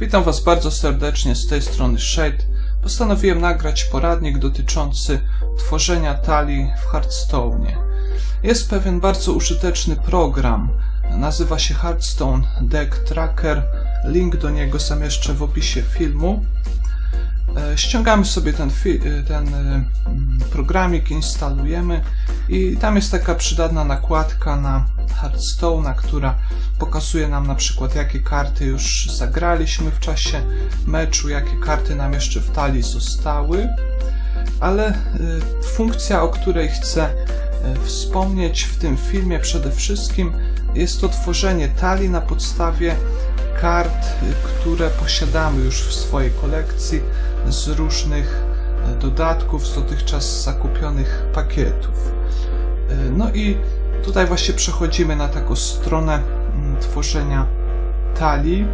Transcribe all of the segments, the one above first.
Witam Was bardzo serdecznie z tej strony Shade. Postanowiłem nagrać poradnik dotyczący tworzenia talii w Hearthstone. Jest pewien bardzo użyteczny program. Nazywa się Hearthstone Deck Tracker. Link do niego zamieszczę w opisie filmu. E, Ściągamy sobie ten, e, ten e, programik, instalujemy i tam jest taka przydatna nakładka na Hearthstone'a, która pokazuje nam na przykład jakie karty już zagraliśmy w czasie meczu, jakie karty nam jeszcze w talii zostały, ale funkcja, o której chcę wspomnieć w tym filmie przede wszystkim jest to tworzenie talii na podstawie kart, które posiadamy już w swojej kolekcji z różnych y, dodatków, z dotychczas zakupionych pakietów. Y, No i tutaj właśnie przechodzimy na taką stronę mm, tworzenia talii.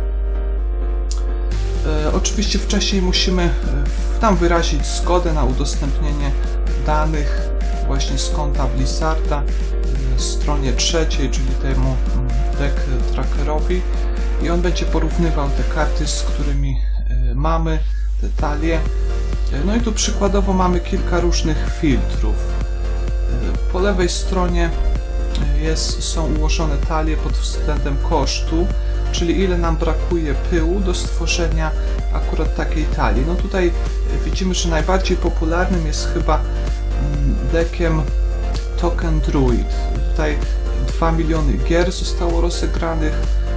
E, Oczywiście wcześniej musimy e, tam wyrazić zgodę na udostępnienie danych właśnie z konta Blizzarda e, stronie trzeciej, czyli temu mm, deck trackerowi i on będzie porównywał te karty, z którymi e, mamy te talie. E, No i tu przykładowo mamy kilka różnych filtrów. E, Po lewej stronie jest, są ułożone talie pod względem kosztu, czyli ile nam brakuje pyłu do stworzenia akurat takiej talii. No tutaj widzimy, że najbardziej popularnym jest chyba mm, deckiem Token Druid. Tutaj 2 miliony gier zostało rozegranych,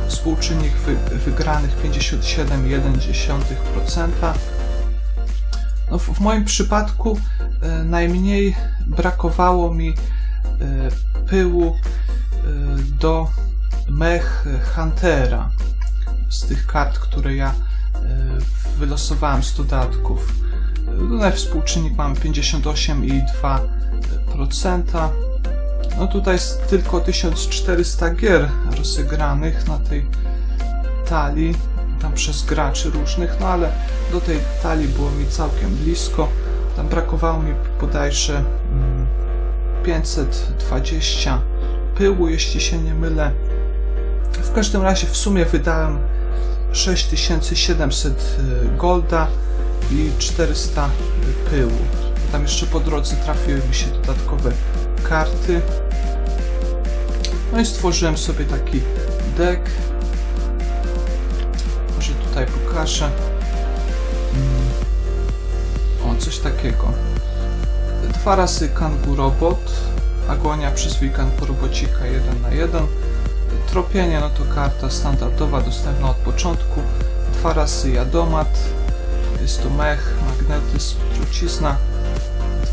współczynnik wy, wygranych 57,1%. No, w, w moim przypadku e, najmniej brakowało mi e, pyłu e, do mech Huntera z tych kart, które ja e, wylosowałem z dodatków. E, Tutaj współczynnik mamy 58,2%. No tutaj jest tylko 1400 gier rozegranych na tej talii, tam przez graczy różnych, no ale do tej talii było mi całkiem blisko. Tam brakowało mi bodajże mm, 520 pyłu, jeśli się nie mylę. W każdym razie w sumie wydałem 6700 golda i 400 pyłu. Tam jeszcze po drodze trafiły mi się dodatkowe karty. No i stworzyłem sobie taki deck. Może tutaj pokażę. Mm. O, coś takiego. Dwa razy kangurobot, agonia przez weekend po robocika 1 na 1. Tropienie no to karta standardowa, dostępna od początku. Dwa razy jadomat, jest to mech, magnetyzm, trucizna.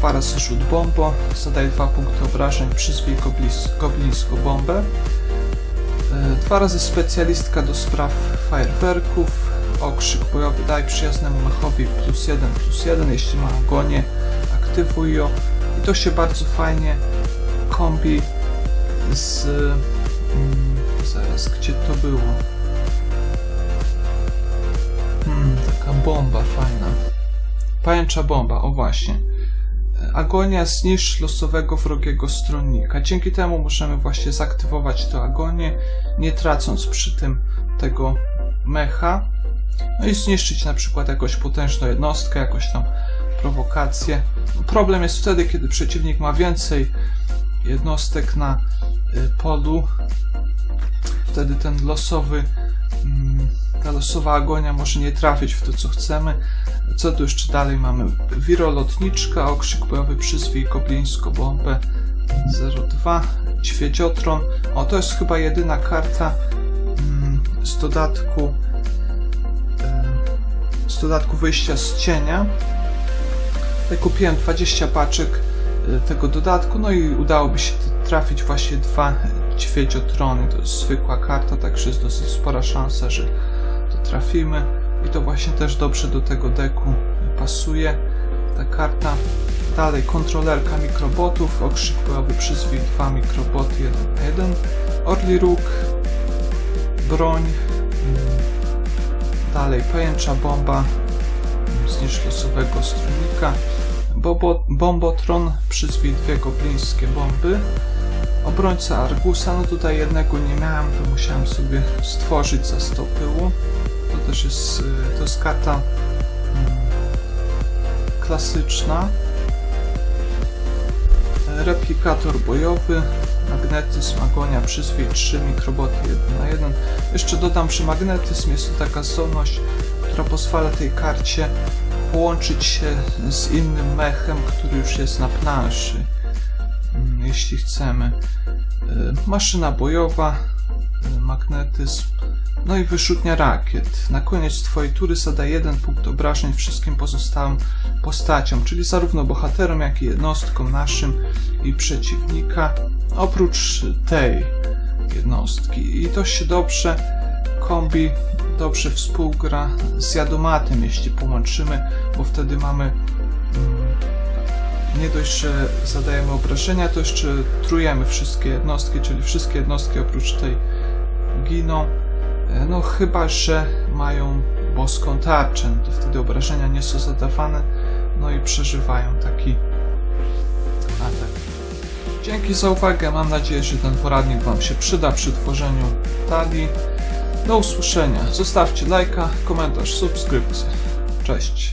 Razy rzut bombo, zadaj dwa punkty obrażeń, przyzwij goblis, goblińską bombę. E, Dwa razy specjalistka do spraw fajerwerków, okrzyk bojowy, daj przyjaznemu mechowi plus jeden, plus jeden, jeśli ma agonię, aktywuj ją. I to się bardzo fajnie kombi z... Mm, zaraz, gdzie to było? Hmm, taka bomba fajna. Pajęcza bomba, o właśnie. Agonia zniszcz losowego wrogiego stronnika. Dzięki temu możemy właśnie zaktywować tę agonię, nie tracąc przy tym tego mecha. No i zniszczyć na przykład jakąś potężną jednostkę, jakąś tam prowokację. Problem jest wtedy, kiedy przeciwnik ma więcej jednostek na y, polu. Wtedy ten losowy, mm, ta losowa agonia może nie trafić w to, co chcemy. Co tu jeszcze dalej mamy? Wirolotniczka, okrzyk bojowy, przyzwij goblińską bombę 02, ćwiedziotron. O, to jest chyba jedyna karta mm, z dodatku e, z dodatku wyjścia z cienia. Tutaj kupiłem 20 paczek e, tego dodatku, no i udało mi się trafić właśnie dwa ćwiedziotrony. To jest zwykła karta, także jest dosyć spora szansa, że to trafimy. I to właśnie też dobrze do tego deku pasuje. Ta karta. Dalej, kontrolerka mikrobotów, okrzyk bojowy przyzwij dwa mikroboty 1 na 1. Orli róg, broń. mm, Dalej, pajęcza bomba, zniszcz losowego strunika. Bobo, bombotron, przyzwij dwie goblińskie bomby. Obrońca Argusa, no tutaj jednego nie miałem, to musiałem sobie stworzyć za 100 pyłu też jest, y, to jest karta mm, klasyczna. Replikator bojowy, magnetyzm, agonia, przyzwij 3, mikroboty 1 na 1. Jeszcze dodam, że magnetyzm jest to taka zdolność, która pozwala tej karcie połączyć się z innym mechem, który już jest na planszy, mm, jeśli chcemy. E, Maszyna bojowa, e, magnetyzm, no i wyrzutnia rakiet. Na koniec twojej tury zada jeden punkt obrażeń wszystkim pozostałym postaciom, czyli zarówno bohaterom, jak i jednostkom naszym i przeciwnika, oprócz tej jednostki. I to się dobrze kombi dobrze współgra z jadomatem, jeśli połączymy, bo wtedy mamy mm, nie dość, że zadajemy obrażenia, to jeszcze trujemy wszystkie jednostki, czyli wszystkie jednostki oprócz tej giną. E, No chyba, że mają boską tarczę, to wtedy obrażenia nie są zadawane, no i przeżywają taki atak. Dzięki za uwagę, mam nadzieję, że ten poradnik Wam się przyda przy tworzeniu talii. Do usłyszenia, zostawcie lajka, komentarz, subskrypcję. Cześć.